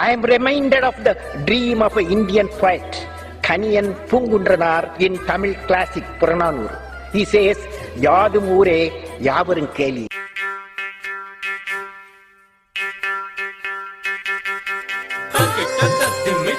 I am reminded of the dream of an Indian poet, Kaniyan Poongundranar in Tamil classic Purananuru He says, யாதும் ஊரே யாவரும் கேலி தக்கிட்ட தத்திம்மி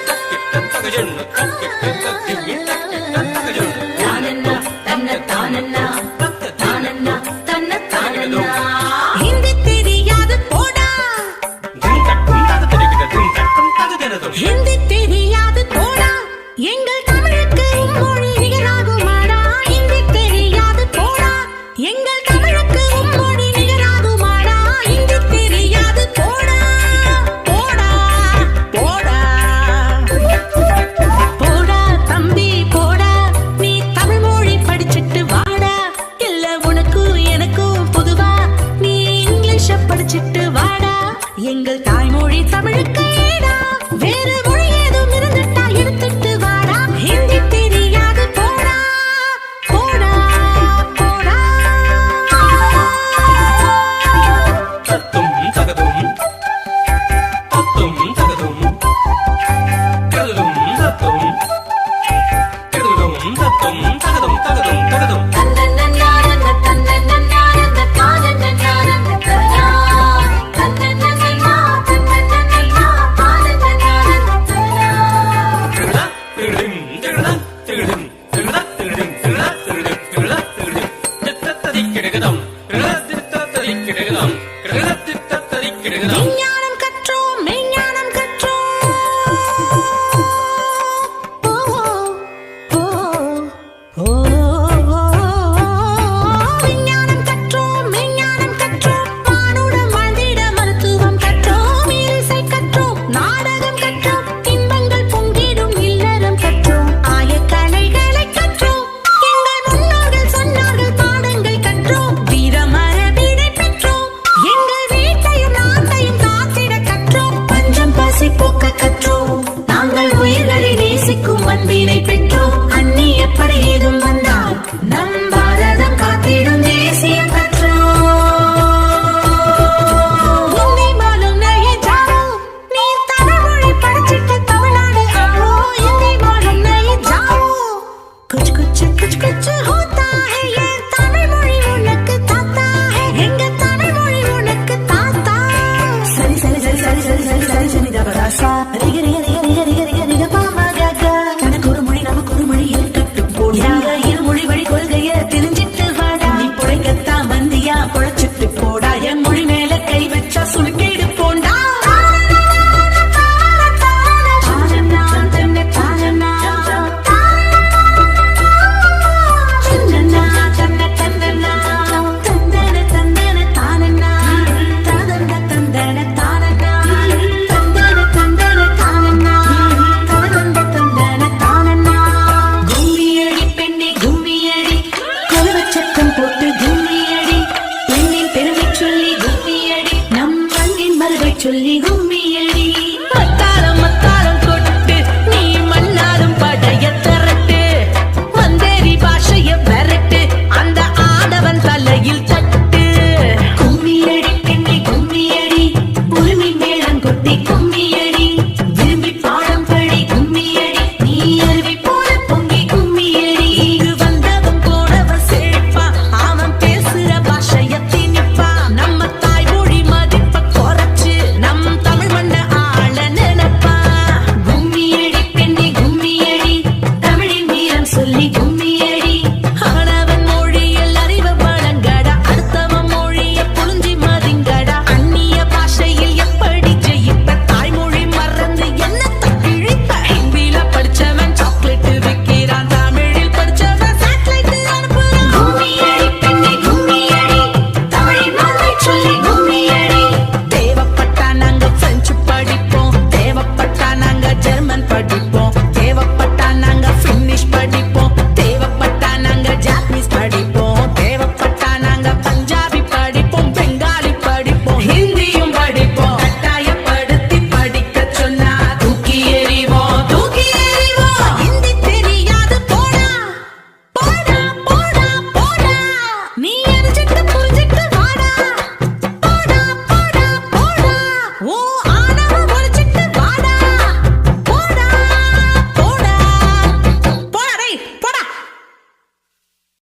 எங்கள் தாய்மொழி தமிழுக்கு வேறு மொழி ஏதும் இருந்துட்டா எடுத்துட்டு